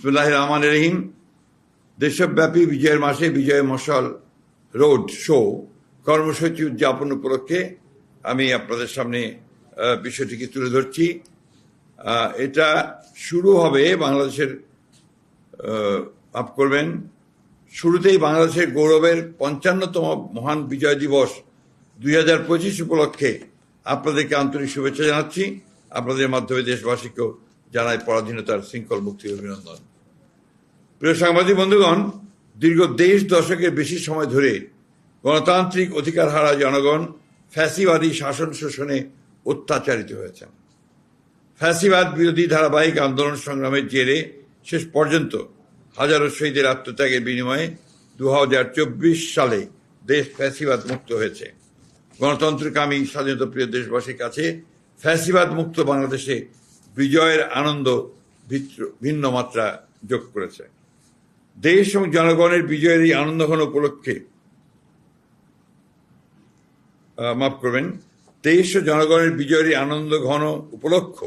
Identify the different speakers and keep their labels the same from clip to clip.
Speaker 1: বিসমুল্লাহ রহমান রহিম। দেশব্যাপী বিজয়ের মাসে বিজয় মশাল রোড শো কর্মসূচি উদযাপন উপলক্ষে আমি আপনাদের সামনে বিষয়টিকে তুলে ধরছি। এটা শুরু হবে বাংলাদেশের আপ করবেন, শুরুতেই বাংলাদেশের গৌরবের পঞ্চান্নতম মহান বিজয় দিবস দুই হাজার পঁচিশ উপলক্ষে আপনাদেরকে আন্তরিক শুভেচ্ছা জানাচ্ছি। আপনাদের মাধ্যমে দেশবাসীকেও জানাই পরাধীনতার শৃঙ্খল মুক্তির অভিনন্দন। প্রিয় সাংবাদিক বন্ধুগণ, দীর্ঘ দেশ দশকের বেশি সময় ধরে গণতান্ত্রিক অধিকার হারা জনগণ ফ্যাসিবাদী শাসন শোষণে অত্যাচারিত হয়েছেন। ফ্যাসিবাদ বিরোধী ধারাবাহিক আন্দোলন সংগ্রামের জেরে শেষ পর্যন্ত হাজারো শহীদের আত্মত্যাগের বিনিময়ে দু হাজার চব্বিশ সালে দেশ ফ্যাসিবাদ মুক্ত হয়েছে। গণতন্ত্রকামী স্বাধীনতা প্রিয় দেশবাসীর কাছে ফ্যাসিবাদ মুক্ত বাংলাদেশে বিজয়ের আনন্দ ভিন্ন মাত্রা যোগ করেছে। দেশ এবং জনগণের বিজয়ের এই আনন্দঘন উপলক্ষে মাফ করবেন, দেশ ও জনগণের বিজয়ের এই আনন্দ ঘন উপলক্ষ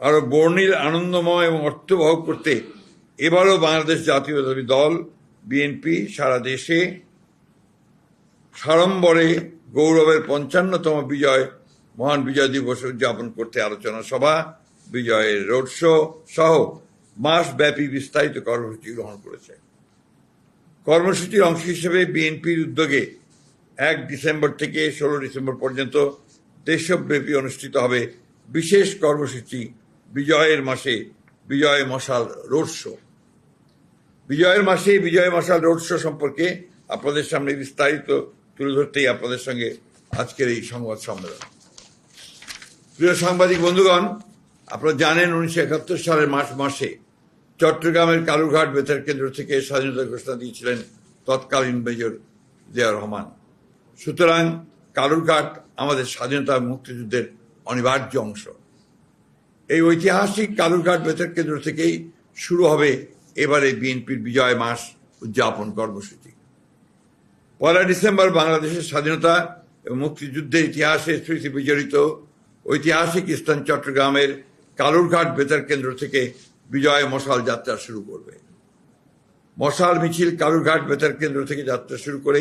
Speaker 1: আরও বর্ণিল, আনন্দময় এবং অর্থবহ করতে এবারও বাংলাদেশ জাতীয়তাবাদী দল, বিএনপি, সারা দেশে সাড়ম্বরে গৌরবের পঞ্চান্নতম বিজয়, মহান বিজয় দিবস উদযাপন করতে আলোচনা সভা, বিজয়ের রোড শো সহ মাসব্যাপী বিস্তারিত কর্মসূচি গ্রহণ করেছে। কর্মসূচির অংশ হিসেবে বিএনপির উদ্যোগে এক ডিসেম্বর থেকে ষোলো ডিসেম্বর পর্যন্ত দেশব্যাপী অনুষ্ঠিত হবে বিশেষ কর্মসূচি বিজয়ের মাসে বিজয় মশাল রোড শো। বিজয়ের মাসে বিজয় মশাল রোড শো সম্পর্কে আপনাদের সামনে বিস্তারিত তুলে ধরতেই আপনাদের সঙ্গে আজকের এই সংবাদ সম্মেলন। প্রিয় সাংবাদিক বন্ধুগণ আপনারা জানেন উনিশশো একাত্তর সালের মার্চ মাসে চট্টগ্রামের কালুরঘাট বেতার কেন্দ্র থেকে স্বাধীনতা ঘোষণা দিয়েছিলেন তৎকালীন মেজর জিয়া রহমান। সুতরাং কালুরঘাট আমাদের স্বাধীনতা মুক্তিযুদ্ধের অনিবার্য অংশ। এই ঐতিহাসিক কালুরঘাট বেতার কেন্দ্র থেকেই শুরু হবে এবারে বিএনপির বিজয় মাস উদযাপন কর্মসূচি। পয়লা ডিসেম্বর বাংলাদেশের স্বাধীনতা এবং মুক্তিযুদ্ধের ইতিহাসে স্মৃতি বিজড়িত ঐতিহাসিক স্থান চট্টগ্রামের কালুরঘাট বেতার কেন্দ্র থেকে বিজয় মশাল যাত্রা শুরু করবে। মশাল মিছিল কালুরঘাট বেতার কেন্দ্র থেকে যাত্রা শুরু করে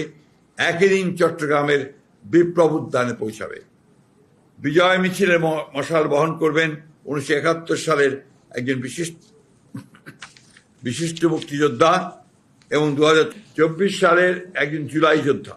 Speaker 1: একই দিন চট্টগ্রামের বিপ্লব উদ্যানে পৌঁছাবে। বিজয় মিছিলের মশাল বহন করবেন উনিশশো একাত্তর সালের একজন বিশিষ্ট বিশিষ্ট মুক্তিযোদ্ধা এবং দু হাজার চব্বিশ সালের একজন জুলাই যোদ্ধা।